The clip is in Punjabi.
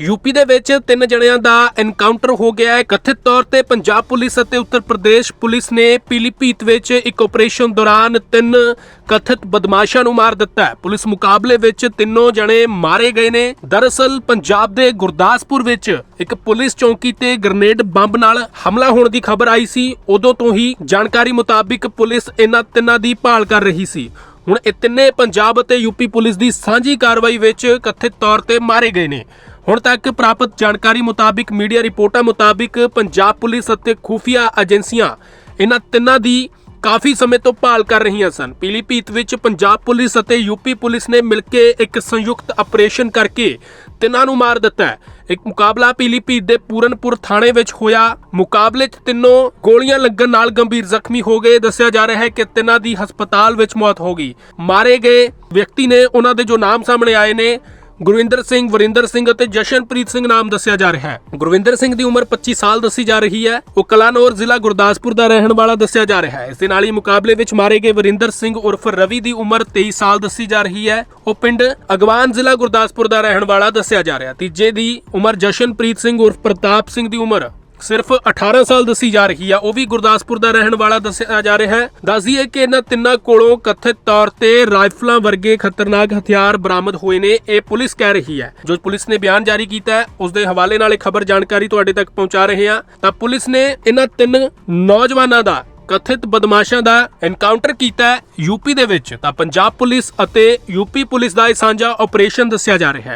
ਯੂਪੀ ਦੇ ਵਿੱਚ ਤਿੰਨ ਜਣਿਆਂ ਦਾ ਐਨਕਾਊਂਟਰ ਹੋ ਗਿਆ ਹੈ। ਕਥਿਤ ਤੌਰ ਤੇ ਪੰਜਾਬ ਪੁਲਿਸ ਅਤੇ ਉੱਤਰ ਪ੍ਰਦੇਸ਼ ਪੁਲਿਸ ਨੇ ਪੀਲੀਭੀਤ ਵਿੱਚ ਇੱਕ ਆਪਰੇਸ਼ਨ ਦੌਰਾਨ ਤਿੰਨ ਕਥਿਤ ਬਦਮਾਸ਼ਾਂ ਨੂੰ ਮਾਰ ਦਿੱਤਾ ਹੈ। ਪੁਲਿਸ ਮੁਕਾਬਲੇ ਵਿੱਚ ਤਿੰਨੋਂ ਜਣੇ ਮਾਰੇ ਗਏ ਨੇ। ਦਰਅਸਲ ਪੰਜਾਬ ਦੇ ਗੁਰਦਾਸਪੁਰ ਵਿੱਚ ਇੱਕ ਪੁਲਿਸ ਚੌਂਕੀ ਤੇ ਗ੍ਰਨੇਡ ਬੰਬ ਨਾਲ ਹਮਲਾ ਹੋਣ ਦੀ ਖਬਰ ਆਈ ਸੀ। ਉਦੋਂ ਤੋਂ ਹੀ ਜਾਣਕਾਰੀ ਮੁਤਾਬਿਕ ਪੁਲਿਸ ਇਹਨਾਂ ਤਿੰਨਾਂ ਦੀ ਭਾਲ ਕਰ ਰਹੀ ਸੀ। ਹੁਣ ਇਹ ਤਿੰਨੇ ਪੰਜਾਬ ਅਤੇ ਯੂਪੀ ਪੁਲਿਸ ਦੀ ਸਾਂਝੀ ਕਾਰਵਾਈ ਵਿੱਚ ਕਥਿਤ ਤੌਰ ਤੇ ਮਾਰੇ ਗਏ ਨੇ। ਹੁਣ ਤੱਕ ਪ੍ਰਾਪਤ ਜਾਣਕਾਰੀ ਮੁਤਾਬਿਕ, ਮੀਡੀਆ ਰਿਪੋਰਟਾਂ ਮੁਤਾਬਿਕ ਪੰਜਾਬ ਪੁਲਿਸ ਅਤੇ ਖੂਫੀਆ ਏਜੰਸੀਆਂ ਇਹਨਾਂ ਤਿੰਨਾਂ ਦੀ ਕਾਫੀ ਸਮੇਂ ਤੋਂ ਭਾਲ ਕਰ ਰਹੀਆਂ ਸਨ। ਪੀਲੀਭੀਤ ਵਿੱਚ ਪੰਜਾਬ ਪੁਲਿਸ ਅਤੇ ਯੂਪੀ ਪੁਲਿਸ ਨੇ ਮਿਲ ਕੇ ਇੱਕ ਸੰਯੁਕਤ ਆਪਰੇਸ਼ਨ ਕਰਕੇ ਤਿੰਨਾਂ ਨੂੰ ਮਾਰ ਦਿੱਤਾ ਹੈ। ਇੱਕ ਮੁਕਾਬਲਾ ਪੀਲੀਭੀਤ ਦੇ ਪੂਰਨਪੁਰ ਥਾਣੇ ਵਿੱਚ ਹੋਇਆ। ਮੁਕਾਬਲੇ 'ਚ ਤਿੰਨੋਂ ਗੋਲੀਆਂ ਲੱਗਣ ਨਾਲ ਗੰਭੀਰ ਜ਼ਖਮੀ ਹੋ ਗਏ। ਦੱਸਿਆ ਜਾ ਰਿਹਾ ਹੈ ਕਿ ਤਿੰਨਾਂ ਦੀ ਹਸਪਤਾਲ ਵਿੱਚ ਮੌਤ ਹੋ ਗਈ। ਮਾਰੇ ਗਏ ਵਿਅਕਤੀ ਨੇ ਉਹਨਾਂ ਦੇ ਜੋ ਨਾਮ ਸਾਹਮਣੇ ਆਏ ਨੇ ਗੁਰਵਿੰਦਰ ਸਿੰਘ, ਵਰਿੰਦਰ ਸਿੰਘ ਅਤੇ ਜਸ਼ਨਪ੍ਰੀਤ ਸਿੰਘ ਨਾਮ ਦੱਸਿਆ ਜਾ ਰਿਹਾ ਹੈ। ਗੁਰਵਿੰਦਰ ਸਿੰਘ ਦੀ ਉਮਰ 25 ਸਾਲ ਦੱਸੀ ਜਾ ਰਹੀ ਹੈ। ਉਹ ਕਲਾਨੌਰ ਜ਼ਿਲ੍ਹਾ ਗੁਰਦਾਸਪੁਰ ਦਾ ਰਹਿਣ ਵਾਲਾ ਦੱਸਿਆ ਜਾ ਰਿਹਾ ਹੈ। ਇਸ ਦੇ ਨਾਲ ਹੀ ਮੁਕਾਬਲੇ ਵਿੱਚ ਮਾਰੇ ਗਏ ਵਰਿੰਦਰ ਸਿੰਘ ਉਰਫ ਰਵੀ ਦੀ ਉਮਰ 23 ਸਾਲ ਦੱਸੀ ਜਾ ਰਹੀ ਹੈ। ਉਹ ਪਿੰਡ ਅਗਵਾਨ ਜ਼ਿਲ੍ਹਾ ਗੁਰਦਾਸਪੁਰ ਦਾ ਰਹਿਣ ਵਾਲਾ ਦੱਸਿਆ ਜਾ ਰਿਹਾ ਤੀਜੇ ਦੀ ਉਮਰ ਜਸ਼ਨਪ੍ਰੀਤ ਸਿੰਘ ਉਰਫ ਪ੍ਰਤਾਪ ਸਿੰਘ ਦੀ ਉਮਰ ਸਿਰਫ 18 ਸਾਲ ਦੱਸੀ ਜਾ ਰਹੀ ਆ, ਉਹ ਵੀ ਗੁਰਦਾਸਪੁਰ ਦਾ ਰਹਿਣ ਵਾਲਾ ਦੱਸਿਆ ਜਾ ਰਿਹਾ ਹੈ। ਦੱਸਦੀਏ ਕਿ ਇਹਨਾਂ ਤਿੰਨਾਂ ਕੋਲੋਂ ਕਥਿਤ ਤੌਰ ਤੇ ਰਾਈਫਲਾਂ ਵਰਗੇ ਖਤਰਨਾਕ ਹਥਿਆਰ ਬਰਾਮਦ ਹੋਏ ਨੇ, ਇਹ ਪੁਲਿਸ ਕਹਿ ਰਹੀ ਹੈ। ਜੋ ਪੁਲਿਸ ਨੇ ਬਿਆਨ ਜਾਰੀ ਕੀਤਾ ਹੈ, ਉਸ ਦੇ ਹਵਾਲੇ ਨਾਲ ਇਹ ਖਬਰ ਜਾਣਕਾਰੀ ਤੁਹਾਡੇ ਤੱਕ ਪਹੁੰਚਾ ਰਹੇ ਹਾਂ। ਤਾਂ ਪੁਲਿਸ ਨੇ ਇਹਨਾਂ ਤਿੰਨ ਨੌਜਵਾਨਾਂ ਦਾ ਕਥਿਤ ਬਦਮਾਸ਼ਾਂ ਦਾ ਐਨਕਾਊਂਟਰ ਕੀਤਾ ਹੈ ਯੂਪੀ ਦੇ ਵਿੱਚ। ਤਾਂ ਪੰਜਾਬ ਪੁਲਿਸ ਅਤੇ ਯੂਪੀ ਪੁਲਿਸ ਦਾ ਇਹ ਸਾਂਝਾ ਆਪਰੇਸ਼ਨ ਦੱਸਿਆ ਜਾ ਰਿਹਾ ਹੈ।